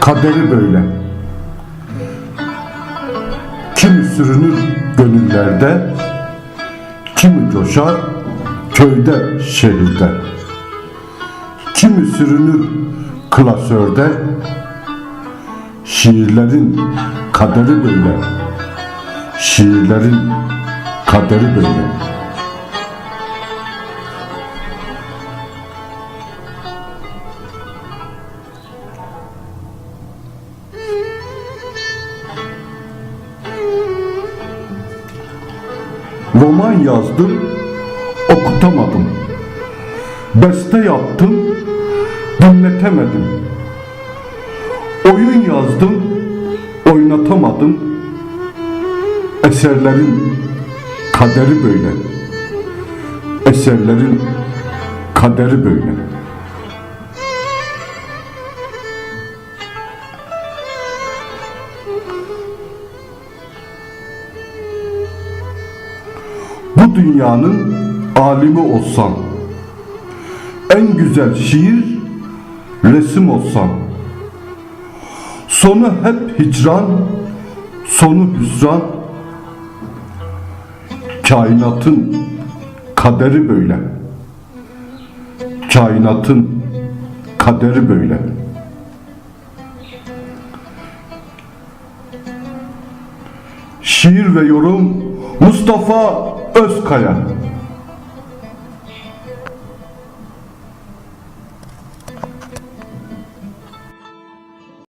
Kaderi böyle. Kimi sürünür gönüllerde, kimi coşar köyde, şehirde. Kimi sürünür klasörde, şiirlerin kaderi böyle. Şiirlerin kaderi böyle. Roman yazdım, okutamadım. Beste yaptım, dinletemedim. Oyun yazdım, oynatamadım. Eserlerin kaderi böyle. Eserlerin kaderi böyle. Bu dünyanın alimi olsam, en güzel şiir, resim olsam, sonu hep hicran, sonu hüsran, kainatın kaderi böyle. Kainatın kaderi böyle. Şiir ve yorum Mustafa Özkaya.